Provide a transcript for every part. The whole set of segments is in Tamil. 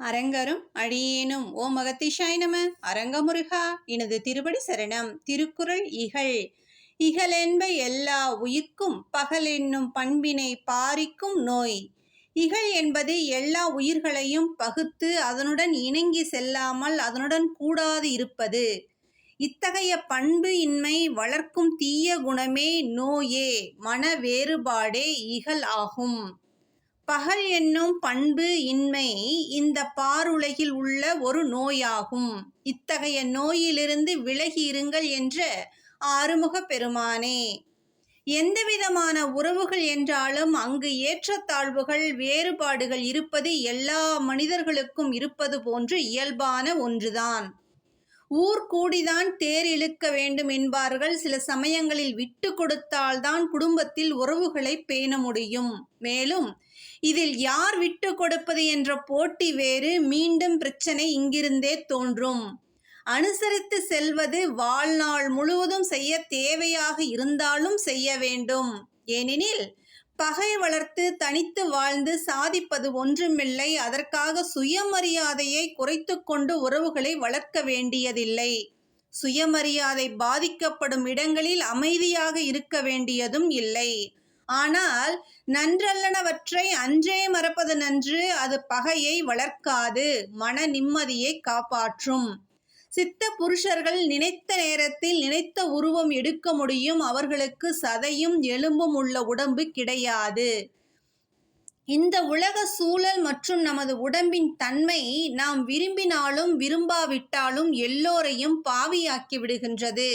அரங்கரும் அடியேனும் ஓ மகத்திஷாய் நம அரங்கமுருகா எனது திருபடி சரணம் திருக்குறள் இகழ். இகழென்ப எல்லா உயிர்க்கும் பகல் என்னும் பண்பினை பாரிக்கும் நோய். இகழ் என்பது எல்லா உயிர்களையும் பகுத்து அதனுடன் இணங்கி செல்லாமல் அதனுடன் கூடாது இருப்பது. இத்தகைய பண்பு இன்மை வளர்க்கும் தீய குணமே நோயே மன வேறுபாடே இகல் ஆகும். பகல் என்னும் பண்பு இன்மை இந்த பாருலகில் உள்ள ஒரு நோயாகும். இத்தகைய நோயிலிருந்து விலகி இருங்கள் என்ற ஆறுமுக பெருமானே. எந்தவிதமான உறவுகள் என்றாலும் அங்கு ஏற்றத்தாழ்வுகள் வேறுபாடுகள் இருப்பது எல்லா மனிதர்களுக்கும் இருப்பது போன்று இயல்பான ஒன்றுதான். ஊர் கூடிதான் தேர் இழுக்க வேண்டும் என்பார்கள். சில சமயங்களில் விட்டு கொடுத்தால்தான் குடும்பத்தில் உறவுகளை பேண முடியும். மேலும் இதில் யார் விட்டு கொடுப்பது என்ற போட்டி வேறு. மீண்டும் பிரச்சனை இங்கிருந்தே தோன்றும். அனுசரித்து செல்வது வாழ்நாள் முழுவதும் செய்ய தேவையாக இருந்தாலும் செய்ய வேண்டும். ஏனெனில் பகை வளர்த்து தனித்து வாழ்ந்து சாதிப்பது ஒன்றுமில்லை. அதற்காக சுயமரியாதையை குறைத்து கொண்டு உறவுகளை வளர்க்க வேண்டியதில்லை. சுயமரியாதை பாதிக்கப்படும் இடங்களில் அமைதியாக இருக்க வேண்டியதும் இல்லை. ஆனால் நன்றல்லனவற்றை அன்றே மறப்பது நன்று. அது பகையை வளர்க்காது. மன நிம்மதியை காப்பாற்றும். சித்த புருஷர்கள் நினைத்த நேரத்தில் நினைத்த உருவம் எடுக்க முடியும். அவர்களுக்கு சதையும் எலும்பும் உள்ள உடம்பு கிடையாது. இந்த உலக சூழல் மற்றும் நமது உடம்பின் தன்மை நாம் விரும்பினாலும் விரும்பாவிட்டாலும் எல்லோரையும் பாவியாக்கி விடுகின்றது.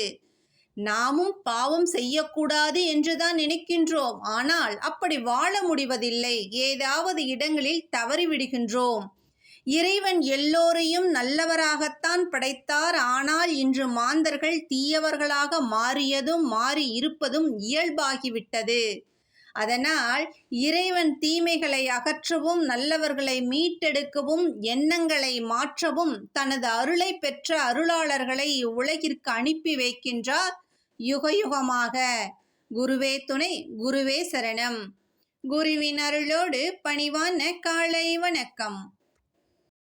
நாமும் பாவம் செய்யக்கூடாது என்றுதான் நினைக்கின்றோம். ஆனால் அப்படி வாழ முடிவதில்லை. ஏதாவது இடங்களில் தவறிவிடுகின்றோம். இறைவன் எல்லோரையும் நல்லவராகத்தான் படைத்தார். ஆனால் இன்று மாந்தர்கள் தீயவர்களாக மாறியதும் மாறி இருப்பதும் இயல்பாகிவிட்டது. அதனால் இறைவன் தீமைகளை அகற்றவும் நல்லவர்களை மீட்டெடுக்கவும் எண்ணங்களை மாற்றவும் தனது அருளை பெற்ற அருளாளர்களை இவ்வுலகிற்கு அனுப்பி வைக்கின்றார் யுகயுகமாக. குருவே துணை குருவே சரணம். குருவின் அருளோடு பணிவான காலை வணக்கம்.